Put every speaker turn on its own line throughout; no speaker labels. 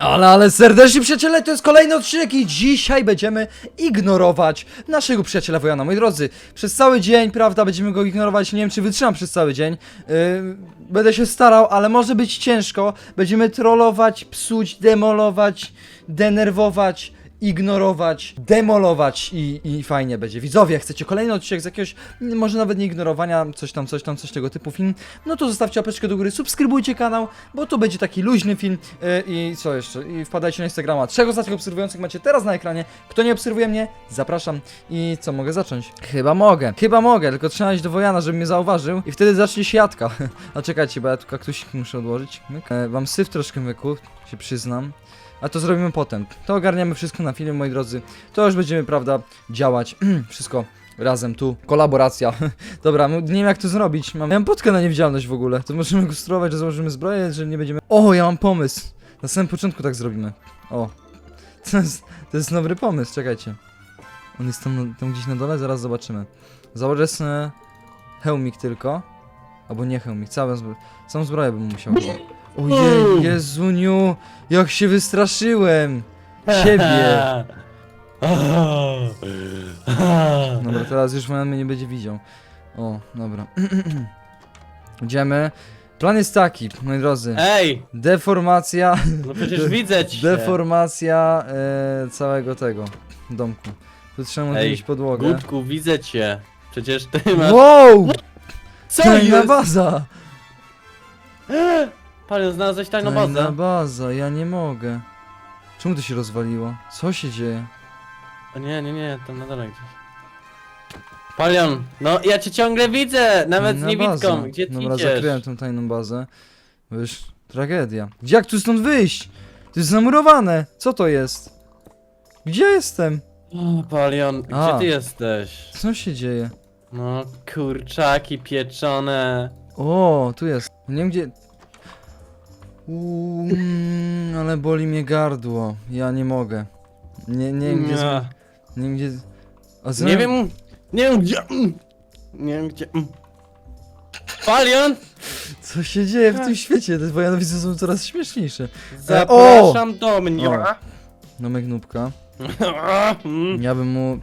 Ale, ale serdecznie przyjaciele, to jest kolejny odcinek i dzisiaj będziemy ignorować naszego przyjaciela Wojana. Moi drodzy, przez cały dzień, prawda, będziemy go ignorować, nie wiem czy wytrzymam przez cały dzień. Yy, będę się starał, ale może być ciężko. Będziemy trollować, psuć, demolować, denerwować, ignorować, demolować i, i fajnie będzie. Widzowie, chcecie kolejny odcinek z jakiegoś, może nawet nie ignorowania, coś tam, coś tam, coś tego typu film, no to zostawcie łapeczkę do góry, subskrybujcie kanał, bo to będzie taki luźny film yy, i co jeszcze, i wpadajcie na Instagrama. Trzech ostatnich obserwujących macie teraz na ekranie. Kto nie obserwuje mnie, zapraszam. I co, mogę zacząć? Chyba mogę, chyba mogę, tylko trzeba iść do Wojana, żeby mnie zauważył i wtedy zacznie siatka. A czekajcie, bo ja tu kaktusik muszę odłożyć. E, wam syf troszkę myku, się przyznam. A to zrobimy potem. To ogarniamy wszystko na filmie, moi drodzy. To już będziemy, prawda, działać. wszystko razem tu. Kolaboracja. Dobra, nie wiem jak to zrobić. Mam, ja mam podkę na niewidzialność w ogóle. To możemy go sterować, że założymy zbroję, że nie będziemy... O, ja mam pomysł. Na samym początku tak zrobimy. O. To jest, to jest dobry pomysł, czekajcie. On jest tam, tam gdzieś na dole, zaraz zobaczymy. Założę sobie hełmik tylko. Albo nie hełmik, całą, zbro całą zbroję bym musiał. Ojej, Jezuniu, jak się wystraszyłem! Siebie! Dobra, teraz już mnie nie będzie widział. O, dobra. Idziemy. Plan jest taki, moi drodzy.
Ej,
Deformacja,
no przecież widzę cię.
deformacja e, całego tego domku. Tu trzeba
Ej,
odbić podłogę.
Gutku, widzę cię. Przecież ty masz...
Wow!
Co
Tajna
jest?
baza!
Panie, znalazłeś tajną
Tajna
bazę?
baza, ja nie mogę. Czemu to się rozwaliło? Co się dzieje?
O nie, nie, nie, tam na dole gdzieś. Palion, no ja cię ciągle widzę, nawet z
Tajna
niewidką.
baza.
Gdzie ty
Dobra,
idziesz?
zakryłem tą tajną bazę. Wiesz, tragedia. Gdzie jak tu stąd wyjść? To jest zamurowane. Co to jest? Gdzie jestem?
O, Palion,
A.
gdzie ty jesteś?
Co się dzieje?
No, kurczaki pieczone.
O, tu jest. Nie wiem gdzie... Uuu, mm, ale boli mnie gardło. Ja nie mogę. Nie, nie wiem gdzie...
Nie,
Nie wiem gdzie... A co-
nie wiem, nie wiem gdzie... mm. Nie wiem gdzie... mm. Palion,
Co się dzieje w tym świecie? Te wojanowice są coraz śmieszniejsze.
zapraszam do mnie.
O. Nomek Nubka. Ja bym mu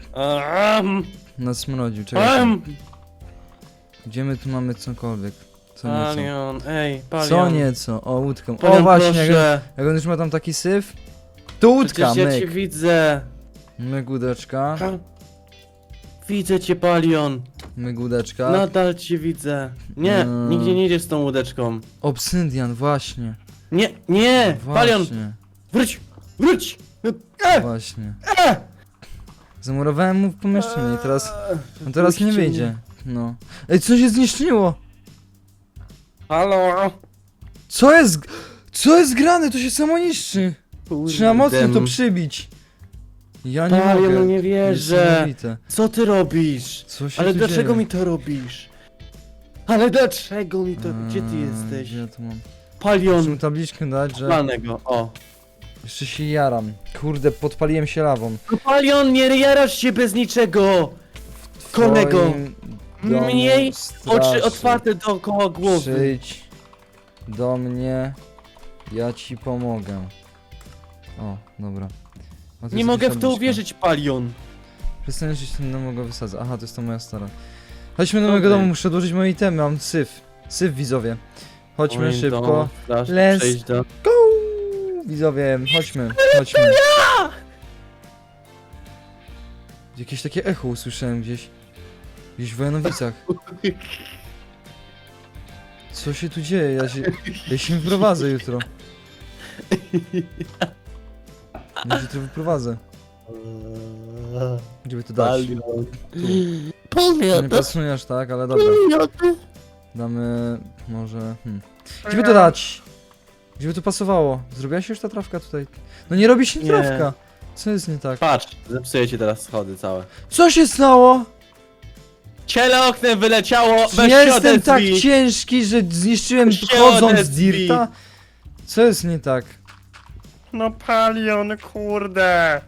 nasmrodził. Czekaj.
Mm.
Gdzie my tu mamy cokolwiek? Co nieco?
Palion, ej, Palion.
Co nieco? O, łódkę. O
Palion,
właśnie, jak,
proszę.
jak on już ma tam taki syf. Tu łódka,
Przecież ja cię
myk.
widzę.
Myk łódeczka.
Widzę cię, Palion.
Myk łódeczka.
Nadal cię widzę. Nie,
Mm.
nigdzie nie idziesz z tą łódeczką.
Obsydian, właśnie.
Nie, nie, Palion,
Właśnie.
wróć, wróć. E,
Właśnie.
e.
Zamurowałem mu w pomieszczeniu i teraz... On teraz nie
puśćcie
wyjdzie. No. Ej, co się zniszczyło?
Halo.
Co jest... Co jest grane? To się samo niszczy. Trzeba mocno to przybić. Ja nie
Palion,
mogę.
no nie wierzę.
Niesamowite.
Co ty robisz?
Co się
Ale
tu
dlaczego
dzieje?
mi to robisz? Ale dlaczego mi to... Gdzie ty
Eee,
jesteś?
Gdzie ja tu mam? Muszę mu
Palion.
tabliczkę dać, że
Planego, o.
jeszcze się jaram. Kurde, podpaliłem się lawą.
No Palion, nie jarasz się bez niczego. Kolego,
Twoim domu
Miej
straszy.
Oczy otwarte dookoła głowy.
Przyjdź do mnie, ja ci pomogę. O, dobra. O, tu
Nie
jest
mogę
jakaś
w to
tabliczka.
uwierzyć, Palion.
Przestaniesz iść tam mogę wysadzać. Aha, to jest to moja stara. Chodźmy do
Okej.
mojego domu, muszę odłożyć moje itemy, mam syf. Syf, widzowie. Chodźmy
Oj,
szybko. Let's
przejść do...
Go! Widzowie, chodźmy, chodźmy. Jakieś takie echo usłyszałem gdzieś. Gdzieś w Wojanowicach. Co się tu dzieje? Ja się, ja się wyprowadzę jutro. Ja się jutro wyprowadzę. Gdzie by to dać? To nie pasuje aż tak, ale dobra. Damy może... Hmm. Gdzie by to dać? Gdzie by to pasowało? Zrobiła się już ta trawka tutaj? No nie robi się
Nie.
trawka. Co jest nie tak?
Patrz, zepsuję ci teraz schody całe.
Co się stało?
Ciele oknem wyleciało,
Czy
weź
ja
się
jestem tak
odezwij.
ciężki, że zniszczyłem
Weź się
chodząc
odezwij.
dirta? Co jest nie tak?
No Palion, kurde.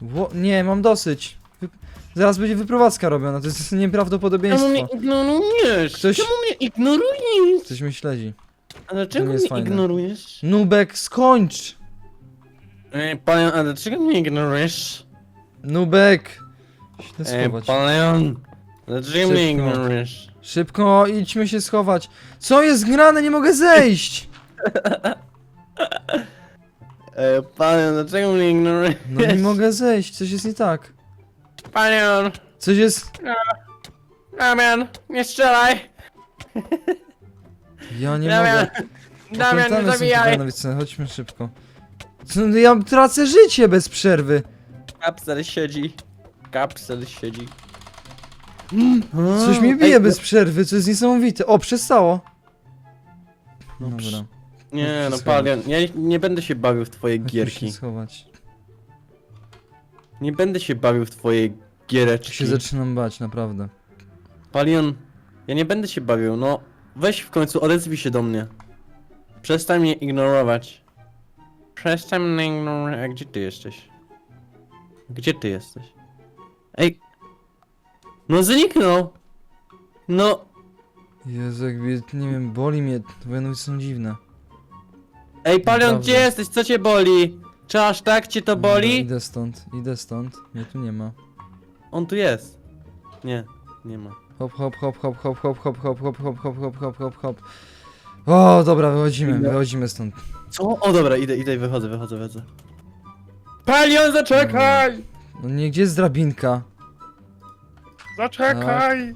Wo nie, mam dosyć. Wy zaraz będzie wyprowadzka robiona, to jest
Czemu
nieprawdopodobieństwo.
mnie ignorujesz?
Ktoś-
Czemu mnie ignorujesz?
Ktoś mnie śledzi.
A dlaczego
jest
mnie
fajne.
ignorujesz?
Nubek, skończ!
Ej, Palion, a dlaczego mnie ignorujesz?
Nubek!
Ej,
schować.
Palion, dlaczego mnie
Szybko.
ignorujesz?
Szybko, idźmy się schować. Co jest grane? Nie mogę zejść!
Ej, Palion, dlaczego mnie ignorujesz?
No nie mogę zejść, coś jest nie tak.
Palion,
Coś jest...
Damian, nie strzelaj!
Ja nie
Damian,
mogę.
Damian, nie
Opętane są te
zabijaj!
Chodźmy szybko. Co, no ja tracę życie bez przerwy.
Kapsel siedzi. Kapsel siedzi.
Coś mi bije
Ej,
bez przerwy, co jest niesamowite. O, przestało.
No,
Dobra.
Nie no. Palion, ja nie będę się bawił w twoje gierki.
się schować.
Nie będę się bawił w twoje giereczki.
się zaczynam bać, naprawdę.
Palion, ja nie będę się bawił, no. Weź w końcu, odezwij się do mnie. Przestań mnie ignorować. Przestań mnie ignorować. A gdzie ty jesteś? Gdzie ty jesteś? Ej! No zniknął! No!
Jezu, jakby, nie wiem, boli mnie, Wojanowice są dziwne.
Ej, Palion,
Naprawdę.
gdzie jesteś? Co cię boli? Czy aż tak cię to boli?
Idę stąd, idę stąd. Mnie tu nie ma.
On tu jest. Nie, nie ma.
Hop, hop, hop, hop, hop, hop, hop, hop, hop, hop, hop, hop, hop, hop, hop. O, dobra, wychodzimy,
Idę.
wychodzimy stąd.
Co? O dobra, idę, idę, wychodzę, wychodzę, wychodzę. Palion, zaczekaj!
No nie, gdzie jest drabinka?
Zaczekaj!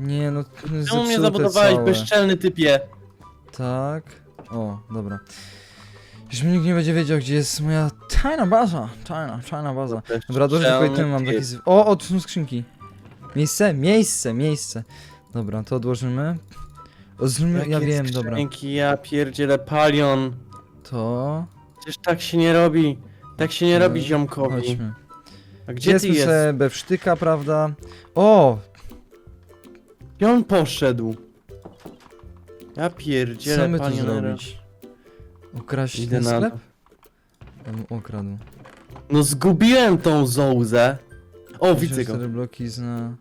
Nie, no, to jest
Czemu mnie
zepsute
zabudowałeś,
całe.
bezczelny typie?
Tak. O, dobra. Już nikt nie będzie wiedział, gdzie jest moja tajna baza. Tajna, tajna baza. Dobra, dobrze, tylko i tym mam taki... z- O, o, tu są skrzynki. Miejsce, miejsce, miejsce. Dobra, to odłożymy. Odłożymy, ja wiem, dobra.
Dzięki, ja pierdzielę palion.
To...
Przecież tak się nie robi. Tak się nie
No,
robi ziomkowi.
Chodźmy.
A gdzie ty
Jedzmy
jest?
bewsztyka, prawda? O,
Gdzie on poszedł? Ja
co
pierdzielę
my tu
palionero.
zrobić? Okraść
Idę
ten
na
sklep? On okradł.
No zgubiłem tą zołzę. O, widzę go.
4 bloki za...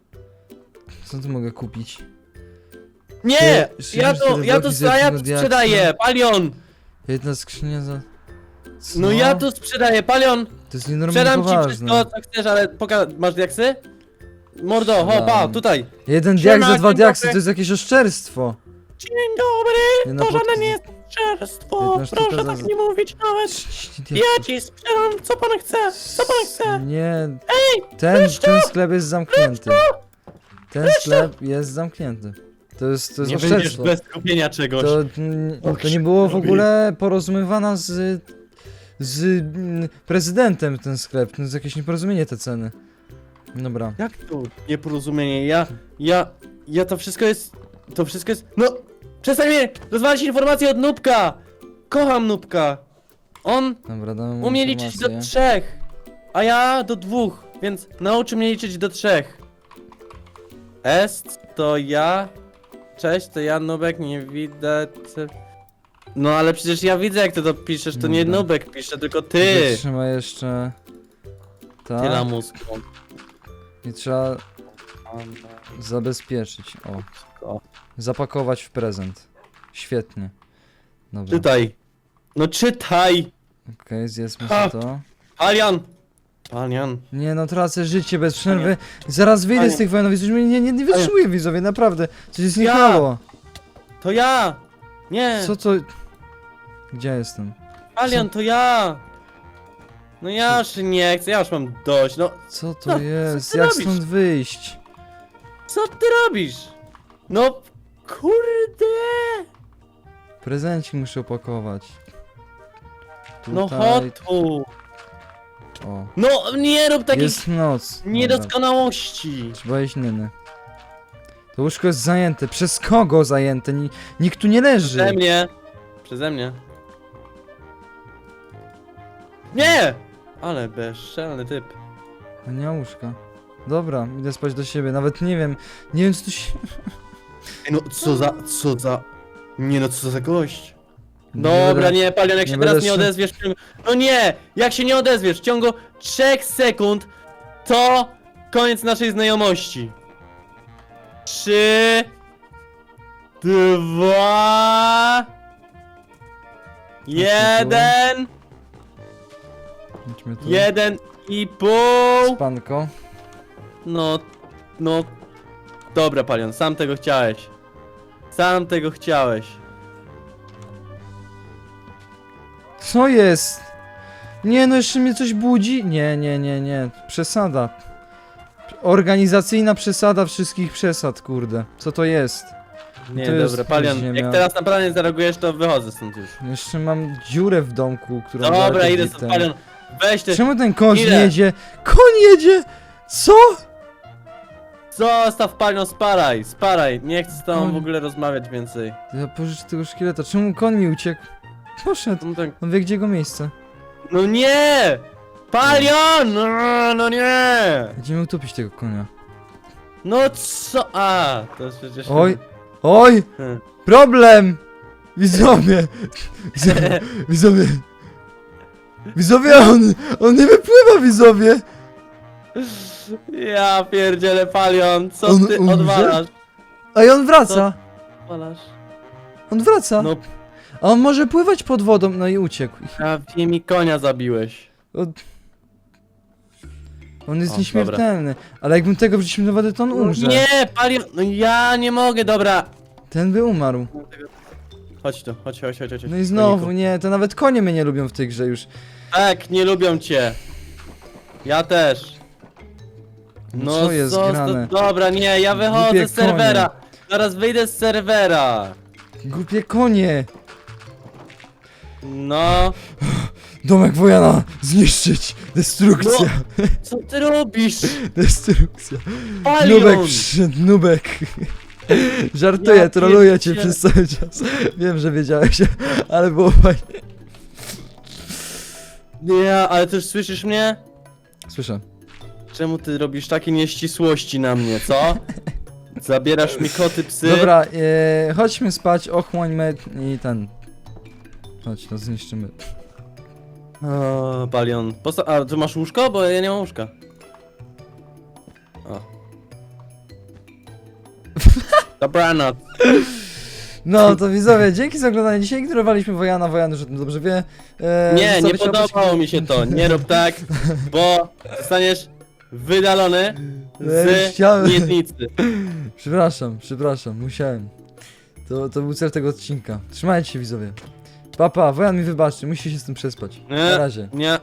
Co tu mogę kupić?
Nie!
Trzy-
Ja
64
to, ja to ja to sprzedaję, palion!
Jedna skrzynia za... Co?
No ja to sprzedaję, palion!
To jest nienormalnie
Sprzedam ci
poważne.
wszystko, co chcesz, ale poka... Masz diaksy? Mordo, ho, pa,
Sprzedam.
tutaj!
Jeden diak za dwa diaksy, to jest jakieś oszczerstwo.
Dzień dobry!
Jedna
To żadne nie jest czerstwo!
Jedna sztuka
Proszę
za-
tak nie mówić nawet!
30
Ja ci sprzedam, co pan chce! Co pan chce?
Nie. Ten, ten sklep jest zamknięty. Ten sklep jest zamknięty. To jest, to jest
Nie wyjdziesz
oszczerstwo.
bez kupienia czegoś.
To, to nie było w ogóle porozumiewana z, z mm, prezydentem ten sklep. To jest jakieś nieporozumienie te ceny. Dobra.
Jak to nieporozumienie? Ja, ja, ja to wszystko jest, to wszystko jest, no, przestań mnie rozwalić informacje od Nubka! Kocham Nubka! On
Dobra, damy mu
umie liczyć do
informację.
trzech, a ja do dwóch, więc nauczy mnie liczyć do trzech. Est to ja, cześć, to ja Nubek, nie widać. No ale przecież ja widzę jak ty to piszesz, to nie
Dobra.
Nubek pisze, tylko ty!
Trzyma jeszcze...
Tyle
Tak.
mózgu.
I trzeba zabezpieczyć. O.
O.
Zapakować w prezent. Świetnie. Dobra.
Czytaj. No czytaj!
Okej, zjedzmy
Ha!
sobie to.
Palian! Palian.
Nie no, tracę życie bez przerwy. Zaraz wyjdę
Panie.
z tych wojnowic. Już mnie nie, nie, nie wytrzymuję widzowie, naprawdę. Coś jest nie
Ja.
halo.
To ja! Nie!
Co to... Gdzie jestem?
Palion, to ja! No ja już nie chcę, ja już mam dość, no
Co to
co
jest?
ty
Jak
robisz?
stąd wyjść?
co ty robisz? No kurde!
Prezencik muszę opakować.
No
Tutaj-
chodź tu!
O.
No nie rób takich
Jest noc. Dobra.
niedoskonałości!
Trzeba iść nyny. To łóżko jest zajęte. Przez kogo zajęte? Ni nikt tu nie leży.
Przeze mnie! Przeze mnie. Nie! Ale bezczelny typ.
Łóżka. Dobra, idę spać do siebie. Nawet nie wiem. Nie wiem co tu się...
Ej, no co za, co za... Nie no, co za gość. Dobra, nie, Palion, jak
nie
się
będę
teraz nie
szy-
odezwiesz ciągu... No nie! Jak się nie odezwiesz w ciągu 3 sekund, to koniec naszej znajomości. 3 2 1
Idźmy tu.
Jeden i pół!
Spanko.
No, no. Dobra, Palion, sam tego chciałeś. Sam tego chciałeś.
Co jest? Nie, no jeszcze mnie coś budzi? Nie, nie, nie, nie. Przesada. Organizacyjna przesada wszystkich przesad, kurde. Co to jest?
Nie,
To jest
dobra, Palion,
ziemia.
jak teraz naprawdę nie zareagujesz, to wychodzę stąd już.
Jeszcze mam dziurę w domku, którą
Dobra, idę stąd, Palion. Weź ty,
Czemu ten koń nie jedzie? Koń jedzie! Co?
zostaw Palion, sparaj, sparaj. Nie chcę z tobą
Koń.
w ogóle rozmawiać więcej.
Ja pożyczę tego szkieleta. Czemu koń mi uciekł? Poszedł.
No, tak...
On wie gdzie jego miejsce.
no nie! Palion! No, no nie!
Będziemy utopić tego konia.
No co? A, to jest przecież...
Oj! Oj!
Hmm.
Problem! Widzowie! Widzowie! Widzowie! Widzowie, on, on nie wypływa, widzowie!
Ja pierdzielę Palion, co
On
ty
umrze?
odwalasz?
A i on wraca!
Odwalasz?
On wraca!
No
A on może pływać pod wodą, no i uciekł.
prawie mi konia zabiłeś.
On jest
O,
nieśmiertelny. Ale jakbym tego wrzucił do wody, to on umrze.
Nie, Palion, no ja nie mogę, dobra.
Ten by umarł.
Chodź tu, chodź, chodź, chodź, chodź.
No i znowu,
koniku.
nie, to nawet konie mnie nie lubią w tej grze już.
Tak, nie lubią cię. Ja też. No
Co jest
co,
grane?
Dobra, nie, ja wychodzę
Głupie
z serwera. Zaraz wyjdę z serwera.
Głupie konie!
No,
Domek Wojana! Zniszczyć! Destrukcja!
co ty robisz?
Destrukcja!
Palion!
Nubek przyszedł, Nubek! Żartuję,
Ja
troluję cię
pierdzielę.
przez cały czas. Wiem, że wiedziałeś, ale było fajnie.
Nie, ale już słyszysz mnie?
Słyszę.
Czemu ty robisz takie nieścisłości na mnie, co? Zabierasz mi koty, psy?
Dobra, e, chodźmy spać, ochłońmy i ten. Chodź, to zniszczymy.
O, Palion. Posta- A, ty masz łóżko? Bo ja nie mam łóżka. O. Dobranoc.
No to widzowie, dzięki za oglądanie. Dzisiaj ignorowaliśmy Wojana, Wojan już o tym dobrze wie. E,
Nie, nie podobało
łapeczki-
mi się to. Nie rób tak, bo zostaniesz wydalony
Ja
z
chciałem.
miednicy.
Przepraszam, przepraszam, musiałem. To, to był cel tego odcinka. Trzymajcie się widzowie. Papa, Wojan mi wybaczy, musi się z tym przespać.
Nie.
Na razie.
Nie,